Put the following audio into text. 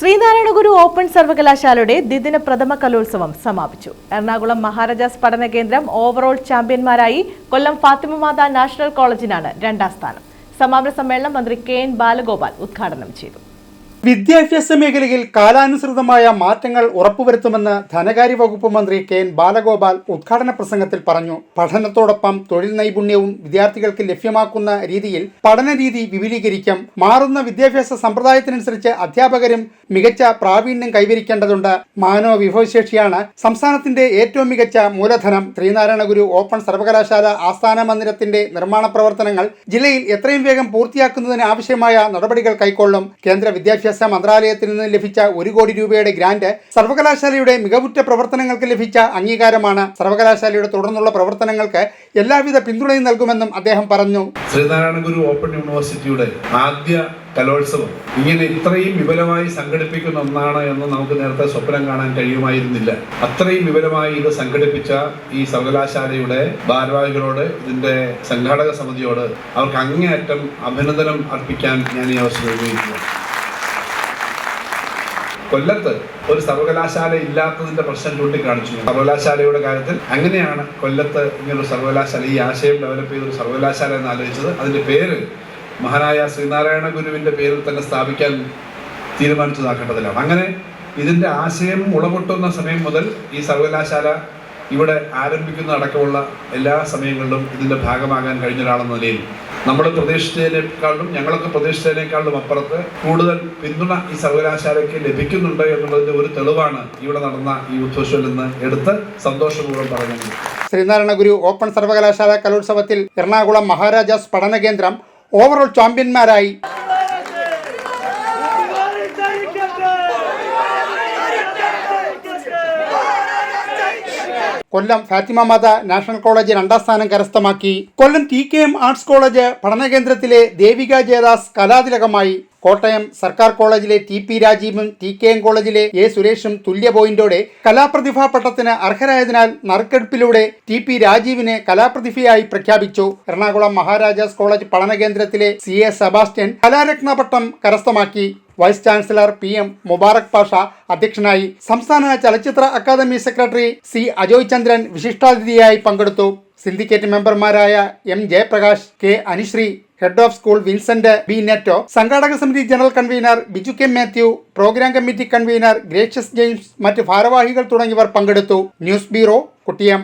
ശ്രീനാരായണ ഗുരു open സർവകലാശാലയുടെ ദ്വിദിന പ്രഥമ കലോത്സവം സമാപിച്ചു. എറണാകുളം മഹാരാജാസ് പഠന കേന്ദ്രം ഓവറോൾ ചാമ്പ്യന്മാരായി കൊല്ലം ഫാത്തിമ മാതാ നാഷണൽ കോളേജിനാണ് രണ്ടാം സ്ഥാനം. സമാപന സമ്മേളനം മന്ത്രി കെ എൻ ബാലഗോപാൽ ഉദ്ഘാടനം ചെയ്തു. വിദ്യാഭ്യാസ മേഖലയിൽ കാലാനുസൃതമായ മാറ്റങ്ങൾ ഉറപ്പുവരുത്തുമെന്ന് ധനകാര്യ വകുപ്പ് മന്ത്രി കെ എൻ ബാലഗോപാൽ ഉദ്ഘാടന പ്രസംഗത്തിൽ പറഞ്ഞു. പഠനത്തോടൊപ്പം തൊഴിൽ നൈപുണ്യവും വിദ്യാർത്ഥികൾക്ക് ലഭ്യമാക്കുന്ന രീതിയിൽ പഠനരീതി വിപുലീകരിക്കും. മാറുന്ന വിദ്യാഭ്യാസ സമ്പ്രദായത്തിനനുസരിച്ച് അധ്യാപകരും മികച്ച പ്രാവീണ്യം കൈവരിക്കേണ്ടതുണ്ട്. മാനവ വിഭവശേഷിയാണ് സംസ്ഥാനത്തിന്റെ ഏറ്റവും മികച്ച മൂലധനം. ശ്രീനാരായണ ഗുരു ഓപ്പൺ സർവകലാശാല ആസ്ഥാന മന്ദിരത്തിന്റെ നിർമ്മാണ പ്രവർത്തനങ്ങൾ ജില്ലയിൽ എത്രയും വേഗം പൂർത്തിയാക്കുന്നതിന് ആവശ്യമായ നടപടികൾ കൈക്കൊള്ളും. കേന്ദ്ര വിദ്യാഭ്യാസ മന്ത്രാലയത്തിൽ നിന്ന് ലഭിച്ച ഒരു കോടി രൂപയുടെ ഗ്രാന്റ് സർവകലാശാലയുടെ മികവുറ്റ പ്രവർത്തനങ്ങൾക്ക് ലഭിച്ച അംഗീകാരമാണ്. സർവകലാശാലയുടെ തുടർന്നുള്ള പ്രവർത്തനങ്ങൾക്ക് എല്ലാവിധ പിന്തുണയും നൽകുമെന്നും അദ്ദേഹം പറഞ്ഞു. ശ്രീനാരായണ ഗുരു ഓപ്പൺ യൂണിവേഴ്സിറ്റിയുടെ ആദ്യ കലോത്സവം ഇങ്ങനെ ഇത്രയും വിപുലമായി സംഘടിപ്പിക്കുന്ന ഒന്നാണ് എന്ന് നമുക്ക് നേരത്തെ സ്വപ്നം കാണാൻ കഴിയുമായിരുന്നില്ല. അത്രയും വിപുലമായി ഇത് സംഘടിപ്പിച്ച ഈ സർവകലാശാലയുടെ ഭാരവാഹികളോട് ഇതിന്റെ സംഘാടക സമിതിയോട് അവർക്ക് അങ്ങേയറ്റം അഭിനന്ദനം അർപ്പിക്കാൻ ഞാൻ ഈ അവസരം ഉപയോഗിക്കുന്നു കൊല്ലത്ത് ഒരു സർവകലാശാല ഇല്ലാത്തതിന്റെ പ്രശ്നം ചൂണ്ടിക്കാണിച്ചു. സർവകലാശാലയുടെ കാര്യത്തിൽ അങ്ങനെയാണ് കൊല്ലത്ത് ഇങ്ങനൊരു സർവകലാശാല ഈ ആശയം ഡെവലപ്പ് ചെയ്ത ഒരു സർവകലാശാല എന്ന് ആലോചിച്ചത് അതിന്റെ പേര് മഹാനായ ശ്രീനാരായണ ഗുരുവിന്റെ പേരിൽ തന്നെ സ്ഥാപിക്കാൻ തീരുമാനിച്ചതാക്കേണ്ടതിലാണ്. അങ്ങനെ ഇതിന്റെ ആശയം മുളപൊട്ടുന്ന സമയം മുതൽ ഈ സർവകലാശാല ഇവിടെ ആരംഭിക്കുന്ന അടക്കമുള്ള എല്ലാ സമയങ്ങളിലും ഇതിന്റെ ഭാഗമാകാൻ കഴിഞ്ഞ ഒരാളെന്ന നിലയിൽ നമ്മൾ പ്രതീക്ഷിച്ചതിനേക്കാളും ഞങ്ങളൊക്കെ പ്രതീക്ഷിച്ചതിനേക്കാളും അപ്പുറത്ത് കൂടുതൽ പിന്തുണ ഈ സർവകലാശാലയ്ക്ക് ലഭിക്കുന്നുണ്ട് എന്നുള്ളതിന്റെ ഒരു തെളിവാണ് ഇവിടെ നടന്ന ഈ ഉദ്ഘോഷത്തിൽ നിന്ന് എടുത്ത് സന്തോഷപൂർവം പറഞ്ഞത്. ശ്രീനാരായണ ഗുരു ഓപ്പൺ സർവകലാശാല കലോത്സവത്തിൽ എറണാകുളം മഹാരാജാസ് പഠന കേന്ദ്രം ഓവറോൾ ചാമ്പ്യന്മാരായി കൊല്ലം ഫാത്തിമ മാത നാഷണൽ കോളേജ് രണ്ടാം സ്ഥാനം കരസ്ഥമാക്കി. Kollam T K M arts college പഠന കേന്ദ്രത്തിലെ ദേവിക ജയദാസ് കലാതിലകമായി. കോട്ടയം സർക്കാർ കോളേജിലെ ടി പി രാജീവും ടി കെ എം കോളേജിലെ എ സുരേഷും തുല്യ പോയിന്റോടെ കലാപ്രതിഭാ പട്ടത്തിന് അർഹരായതിനാൽ നറുക്കെടുപ്പിലൂടെ ടി പി രാജീവിനെ കലാപ്രതിഭയായി പ്രഖ്യാപിച്ചു. എറണാകുളം മഹാരാജാസ് കോളേജ് പഠന കേന്ദ്രത്തിലെ സി എ സെബാസ്റ്റ്യൻ കലാരത്ന പട്ടം കരസ്ഥമാക്കി. Vice chancellor P M Mubarak Pasha അധ്യക്ഷനായി സംസ്ഥാന ചലച്ചിത്ര academy secretary C Ajoy Chandran വിശിഷ്ടാതിഥിയായി പങ്കെടുത്തു. സിൻഡിക്കേറ്റ് മെമ്പർമാരായ M Jayaprakash K Anusree head of school Vincent B Netto സംഘാടക സമിതി general convener Biju K Mathew programme committee convener Gracious James മറ്റ് ഭാരവാഹികൾ തുടങ്ങിയവർ പങ്കെടുത്തു. News bureau കുട്ടിയം.